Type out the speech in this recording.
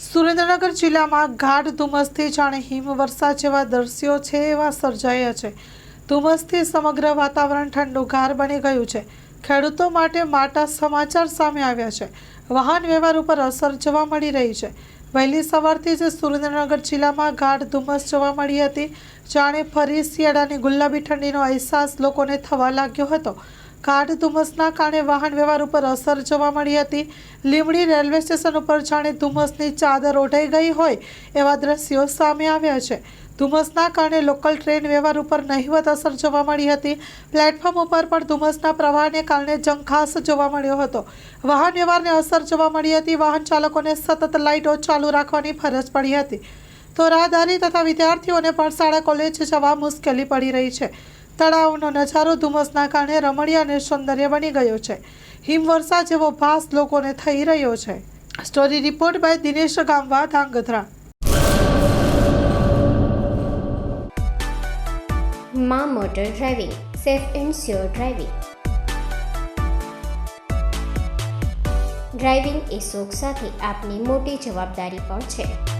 સુરેન્દ્રનગર જિલ્લામાં ગાઢ ધુમ્મસથી જાણે હિમવર્ષા જેવા દ્રશ્યો છે એવા સર્જાયા છે. ધુમ્મસથી સમગ્ર વાતાવરણ ઠંડુગાર બની ગયું છે. ખેડૂતો માટે માટા સમાચાર સામે આવ્યા છે. વાહન વ્યવહાર ઉપર અસર જોવા મળી રહી છે. વહેલી સવારથી જ સુરેન્દ્રનગર જિલ્લામાં ગાઢ ધુમ્મસ જોવા મળી હતી. જાણે ફરી શિયાળાની ગુલાબી ઠંડીનો અહેસાસ લોકોને થવા લાગ્યો હતો. ગાઢ ધુમ્મસના કારણે વાહન વ્યવહાર ઉપર અસર જોવા મળી હતી. લીમડી રેલવે સ્ટેશન ઉપર જાણે ધુમ્મસની ચાદર ઓઢાઈ ગઈ હોય એવા દ્રશ્યો સામે આવ્યા છે. ધુમ્મસના કારણે લોકલ ટ્રેન વ્યવહાર ઉપર નહિવત અસર જોવા મળી હતી. પ્લેટફોર્મ ઉપર પણ ધુમ્મસના પ્રવાહને કારણે જંખાસ જોવા મળ્યો હતો. વાહન વ્યવહારને અસર જોવા મળી હતી. વાહન ચાલકોને સતત લાઇટો ચાલુ રાખવાની ફરજ પડી હતી. તો રાહદારી તથા વિદ્યાર્થીઓને પણ શાળા કોલેજ જવા મુશ્કેલી પડી રહી છે. તળાવનો નજારો ધુમ્મસના કારણે રમણીય અને સૌંદર્ય બની ગયો છે. હિમવર્ષા જેવો ભાસ લોકોને થઈ રહ્યો છે. Story report by Dinesh Gamva, Dhrangadhra. મા motor driving, safe and sure driving. Driving એ શોખ સાથે આપની મોટી જવાબદારી પણ છે.